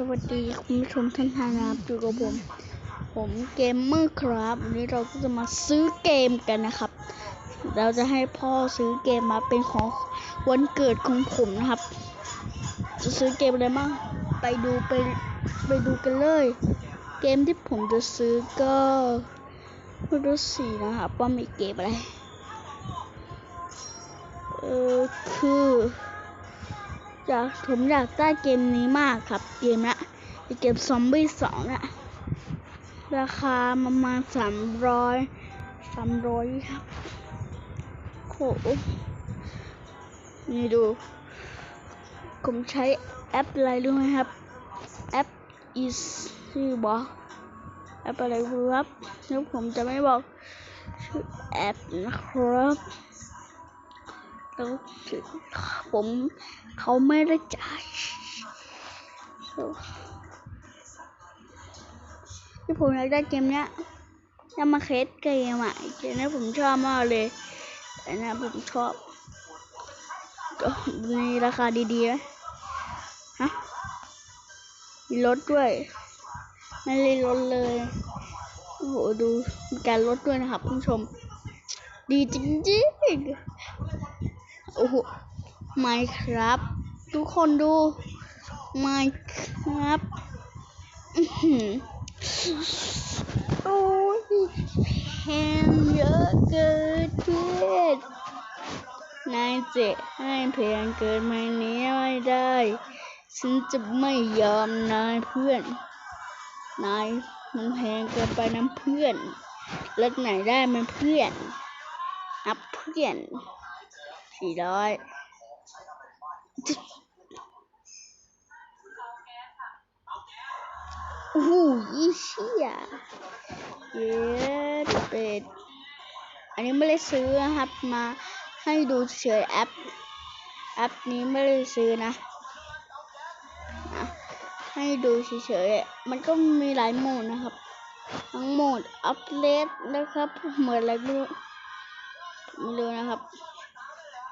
สวัสดีคุณผู้ชมท่านทานะครับอยู่กับผม ผมเกมเมอร์ครับ วันนี้เราก็จะมาซื้อเกมกันนะครับ เราจะให้พ่อซื้อเกมมาเป็นของวันเกิดของผมนะครับ จะซื้อเกมอะไรบ้างไปดูไปไปดูกันเลย เกมที่ผมจะซื้อก็ไม่รู้สินะครับว่ามีเกมอะไร เออคือ อยากผมอยากได้เกมนี้มากครับ เกมนะไอเกมซอมบี้สองอะราคาประมาณสามร้อยสามร้อยครับโหนี่ดู ผมใช้แอปอะไรรู้ไหมครับ แอป is ชื่อบอกแอปอะไรครับแล้วผมจะไม่บอกชื่อแอปนะครับ แล้วผมเขาไม่ได้จ่ายที่ผมอยากได้เกมเนี้ยจะมาเคสเกมอะเกมนี้ผมชอบมากเลยแต่นะผมชอบก็มีราคาดีๆนะฮะมีลดด้วยไม่ได้ลดเลยโอ้โหดูมีการลดด้วยนะครับคุณผู้ชม ดีจริงๆ โอ้โหไม่ครับ ทุกคนดูไม่ครับอือหือโอ้ยแพงเยอะเกินเพื่อนนายเจะให้แพงเกินไหมเนี้ยไม่ได้ ฉันจะไม่ยอมนายเพื่อน นายมันแพงเกินไปนะเพื่อนเลิกไหนได้มันเพื่อนนับเพื่อน สี่ร้อยโอ้โหยี่เชี่ยเย้เป็ดอันนี้ไม่ได้ซื้อนะครับมาให้ดูเฉยแอป แอปนี้ไม่ได้ซื้อนะนะให้ดูเฉยๆ มันก็มีหลายโหมดนะครับ ทั้งโหมดอัปเดตนะครับ เหมือนอะไรไม่รู้ไม่รู้นะครับ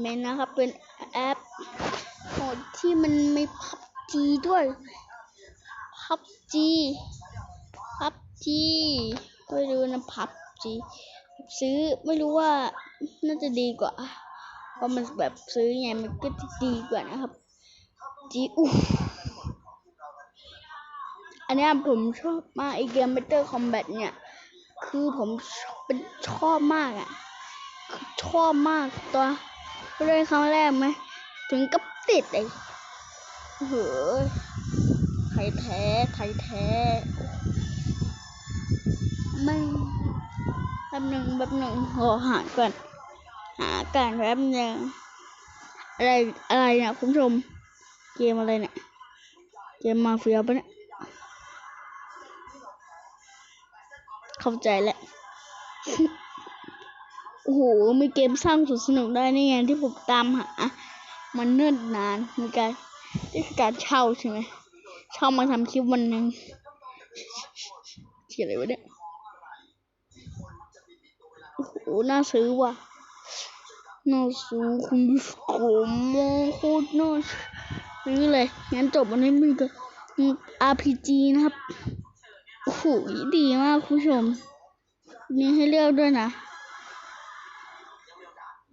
เมนนะครับ เป็นแอปโหมดที่มันไมีพับจีด้วยพับจีพับจีไม่รู้นะพับจีซื้อไม่รู้ว่าน่าจะดีกว่าเพราะมันแบบซื้อไงมันก็จะดีกว่านะครับจีอู้อันนี้ผมชอบมากไอเกมเบเตอร์คอมแบทเนี่ย คือผมเป็นชอบมากอะชอบมากตัว เล่นครั้งแรกไหมถึงกับติดเลยเฮ้ยไทยแท้ไทยแท้ไม่แป๊บหนึ่งแป๊บหนึ่งขอหาก่อนหาการแป๊บหนึ่งอะไรอะไรเนี่ยคุณผู้ชมเกมอะไรเนี่ยเกมมาเฟียปะเนี่ยเข้าใจแล้ว โอ้โห มีเกมสร้างสุดสนุกได้นี่ไงที่ผมตามหา มันเนิ่นนาน มีการนี่คือการเช่าใช่ไหม เช่ามาทำคลิปวันหนึ่งเขียนอะไรวะเนี่ยโอ้โห น่าซื้อว่ะ น่าซื้อคุณผู้ชมโคตรน่าซื้อเลย งั้นจบวันนี้มีกับ RPG นะครับ โอ้โห ดีมากคุณผู้ชม มีให้เลือกด้วยนะ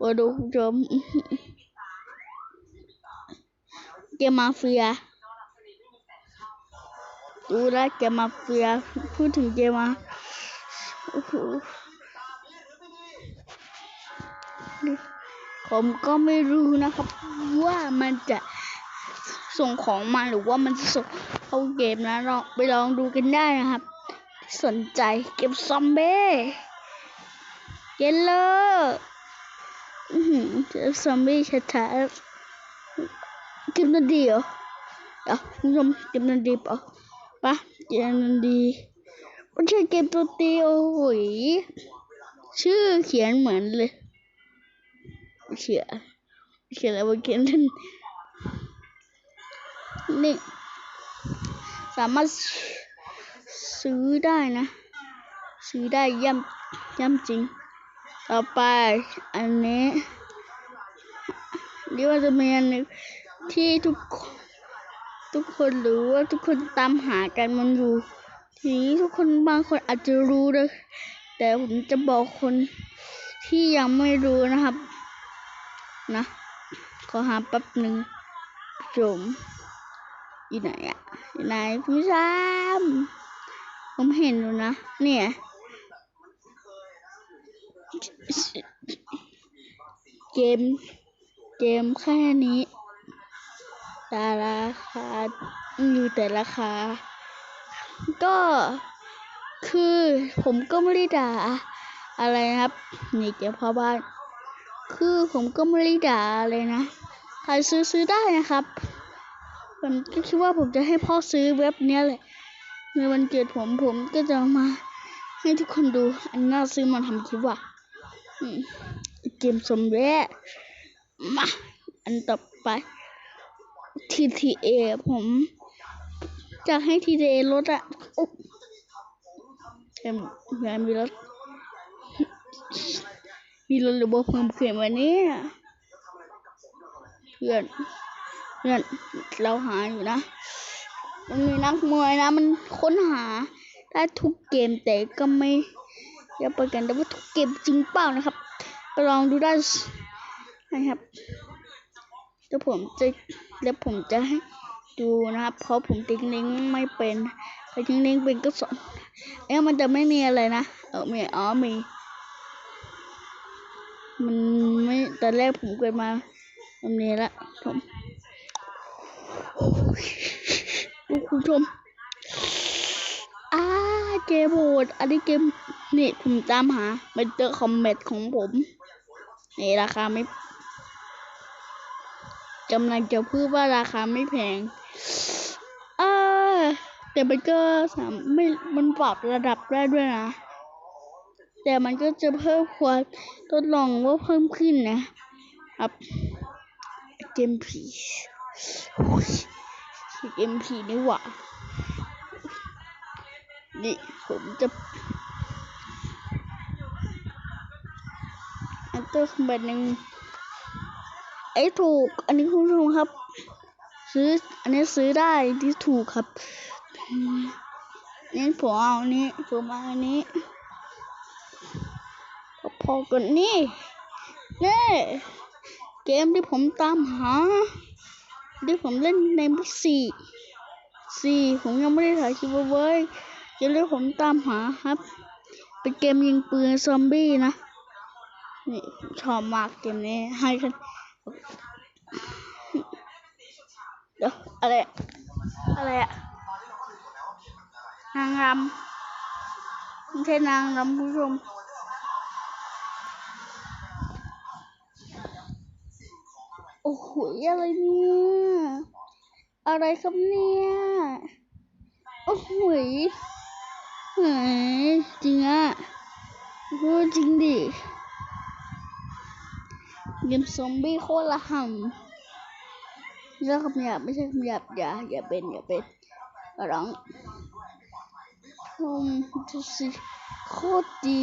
มาดูคุณผู้ชมเกมมาเฟีย ดูแลวเกมมาเฟีย พูดถึงเกมมาผมก็ไม่รู้นะครับ ว่ามันจะส่งของมาหรือว่ามันจะส่งเข้าเกมนะลองไปลองดูกันได้นะครับ สนใจเกมซอมเบ้เยลเลอร์ อือหือเกมซอมบี้ชัดๆเกมนันดีเหรอเดี๋ยวคุณผู้ชมเกมนันดีเปล่าปะเกมนันดีไม่ใช่เกมตัวเตีโอ้ยชื่อเขียนเหมือนเลยเขียนเขียนอะไรวะเกมนั้นนี่สามารถซื้อได้นะ ซื้อได้ย่ำย่ำจริง ต่อไปอันนี้นี่ว่าจะมีอันหนึงที่ทุกทุกคนรู้ว่าทุกคนตามหากันมันอยู่ทีนี้ทุกคนบางคนอาจจะรู้นะแต่ผมจะบอกคนที่ยังไม่รู้นะครับ นะ ขอหาแป๊บหนึ่งจมอยู่ไหนอะอยู่ไหนคุณผู้ชมผมเห็นอยู่นะ เนี่ย เกม เกมแค่นี้แต่ราคาอยู่แต่ราคา ก็คือผมก็ไม่ได้ด่าอะไรนะครับ นี่เจ้าพ่อบ้าน คือผมก็ไม่ได้ด่าอะไรนะ ใครซื้อซื้อได้นะครับ ผมก็คิดว่าผมจะให้พ่อซื้อเว็บเนี้ยแหละ ในวันเกิดผมผมก็จะมาให้ทุกคนดู อันน่าซื้อมาทำคลิปว่ะ เกมสมเด็จมา อันต่อไป TTA ผม จะให้ TTA ลดอะโอุ๊บเห็นเห็นมีรถ มีรถหรือบ่เพิ่มขึ้นวันนี้เพื่อนเพื่อนเราหาอยู่นะ มันมีนักมวยนะ มันค้นหาได้ทุกเกมแต่ก็ไม่ อย่าไปกันแต่ว่าทุกเกมจริงเปล่านะครับไปลองดูได้นะครับเดี๋ยวผมจะเดี๋ยวผมจะให้ดูนะครับ เพราะผมติ๊งลิงไม่เป็นใครติ๊งลิงเป็นก็สอนเอ๊ะมันจะไม่มีอะไรนะเออมีอ๋อมี มันไม่ตอนแรกผมเกิดมาแบบนี้ละผมดูคุณผู้ชม เกมโหดอันนี้เกมนี่ผมตามหาเป็นเตอร์คอมเมตของผมนี่ราคาไม่กำลังจะพูดว่าราคาไม่แพงเออแต่มันก็สามไม่มันปรับระดับได้ด้วยนะ แต่มันก็จะเพิ่มความทดลองว่าเพิ่มขึ้นนะครับเกมผีเกมผีนี่หว่า นี่ผมจะอันเตอร์คอมแบหนึ่งไอ้ถูก อันนี้คุณผู้ชมครับ ซื้อ อันนี้ซื้อได้ที่ถูกครับนี่ผมเอาอันนี้ผมเอาอันนี้พอกันนี่นี่เกมที่ผมตามหาที่ผมเล่นในมุกสี่สี่ผมยังไม่ได้ถ่ายคลิปเอาไว้เกมผมตามหาครับ เป็นเกมยิงปืนซอมบี้นะ นี่ชอบมากเกมนี้ให้กันเดี๋ยวอะไรอะไรอะนางรำไม่ใช่นางรำผู้ชมโอ้โหอะไรเนี่ยอะไรครับเนี่ย โอ้โห เฮ้ยจริงอะพูดจริงดิเกมซอมบี้โคตรละห่ำเรื่องคำหยาบไม่ใช่คำหยาบอย่าอย่าเป็นอย่าเป็นร้องอืมดูสิโคตรดี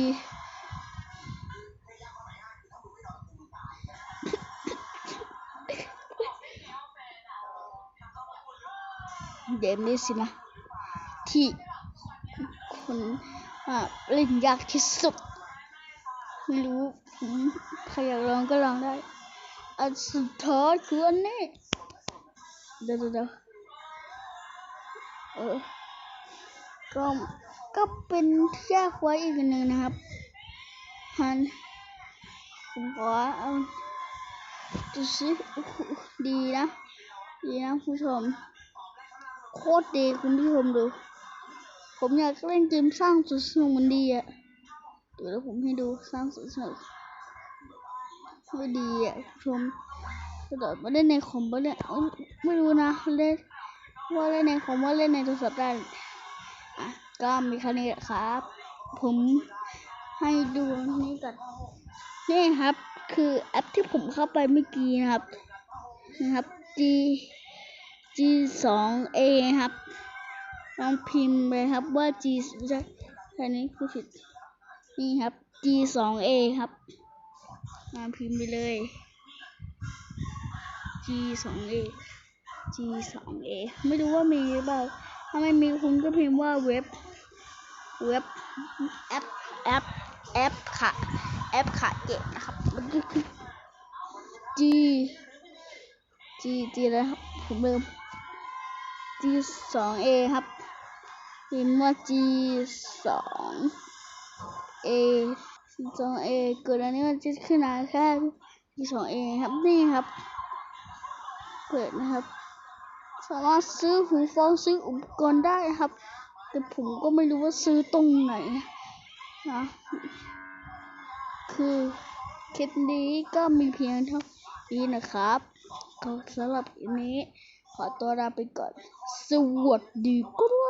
เกมนี้สินะที่ คนอ่าเล่นยากที่สุด ไม่รู้ผมใครอยากลองก็ลองได้ อันสุดท้ายคืออันนี้ เดี๋ยวเดี๋ยวเดี๋ยวเออก็ก็เป็นที่ยากไว้อีกหนึ่งนะครับฮันผมขอเอาดูสิดีนะ ดีนะผู้ชม โคตรดีคุณผู้ชมดู ผมอยากเล่นเกมสร้างสุดสนุกมันดีอะเดี๋ยวผมให้ดูสร้างสุดสนุกไม่ดีอะชมกระโดดมาเล่นในคอมก็เล่นไม่รู้นะเล่นว่าเล่นในคอมว่าเล่นในโทรศัพท์ได้อะก็มีแค่นี้ครับ ผมให้ดูนี่ก่อนนี่ครับ คือแอปที่ผมเข้าไปเมื่อกี้นะครับนะครับ G G สอง A ครับ ลองพิมพ์ไปครับว่า G ไม่ใช่แค่นี้คือผิด นี่ครับ G สอง A ครับลองพิมพ์ไปเลย G สอง A G สอง A ไม่รู้ว่ามีหรือเปล่า ถ้าไม่มีคุณก็พิมพ์ว่าเว็บ เว็บแอปแอปแอปค่ะแอปค่ะเกตนะครับมันก็คือ G G G อะไรครับผมลืม G สอง A ครับ พิมพ์ว่า G สอง A สอง A เกิดอันนี้มันจะขึ้นมาแค่ G สอง A ครับนี่ครับเปิดนะครับสามารถซื้อหูฟังซื้ออุปกรณ์ได้ครับ แต่ผมก็ไม่รู้ว่าซื้อตรงไหนนะคือคลิปนี้ก็มีเพียงเท่านี้นะครับสำหรับคลิปนี้ ขอตัวลาไปก่อน สวัสดีครับ